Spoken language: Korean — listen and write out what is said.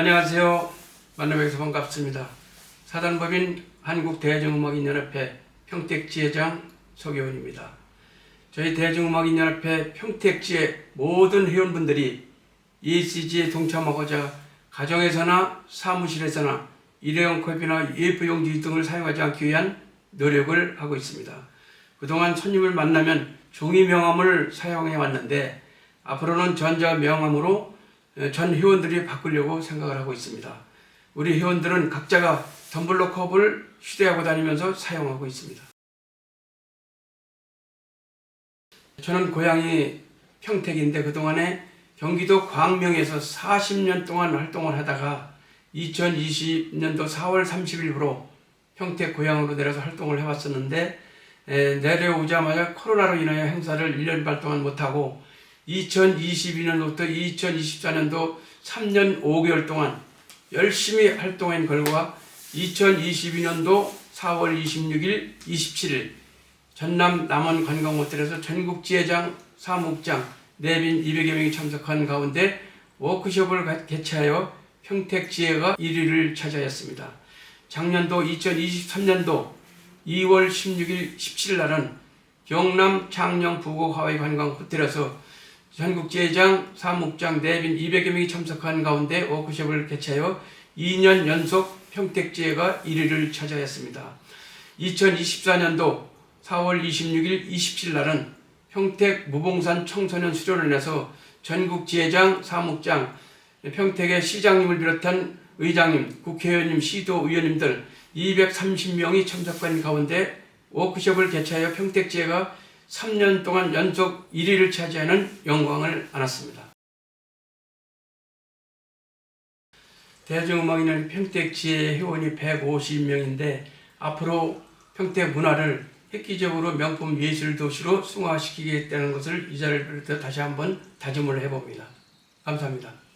안녕하세요. 만나뵈서 반갑습니다. 사단법인 한국대중음악인연합회 평택지회장 서교원입니다. 저희 대중음악인연합회 평택지의 모든 회원분들이 ECG에 동참하고자 가정에서나 사무실에서나 일회용 컵이나 예쁘용지 등을 사용하지 않기 위한 노력을 하고 있습니다. 그동안 손님을 만나면 종이 명함을 사용해 왔는데 앞으로는 전자 명함으로 전 회원들이 바꾸려고 생각을 하고 있습니다. 우리 회원들은 각자가 텀블러 컵을 휴대하고 다니면서 사용하고 있습니다. 저는 고향이 평택인데 그동안에 경기도 광명에서 40년 동안 활동을 하다가 2020년도 4월 30일부로 평택 고향으로 내려서 활동을 해왔었는데 에, 내려오자마자 코로나로 인하여 행사를 1년 반 동안 못하고 2022년부터 2024년도 3년 5개월 동안 열심히 활동한 결과 2022년도 4월 26일, 27일 전남 남원 관광호텔에서 전국 지회장, 사무국장, 내빈 200여 명이 참석한 가운데 워크숍을 가- 개최하여 평택 지회가 1위를 차지하였습니다. 작년도 2023년도 2월 16일, 17일 날은 경남 창녕 부곡 하와이 관광 호텔에서 전국 지회장, 사무국장, 내빈 200여 명이 참석한 가운데 워크숍을 개최하여 2년 연속 평택 지회가 1위를 차지하였습니다. 2024년도 4월 26일, 27일 날은 평택 무봉산 청소년 수련원에서 전국 지회장, 사무국장, 평택의 시장님을 비롯한 의장님, 국회의원님, 시도 의원님들 230명이 참석한 가운데 워크숍을 개최하여 평택지회가 3년 동안 연속 1위를 차지하는 영광을 안았습니다. 대중음악인은 평택지회 회원이 150명인데 앞으로 평택 문화를 획기적으로 명품 예술 도시로 승화시키겠다는 것을 이 자리를 다시 한번 다짐을 해봅니다. 감사합니다.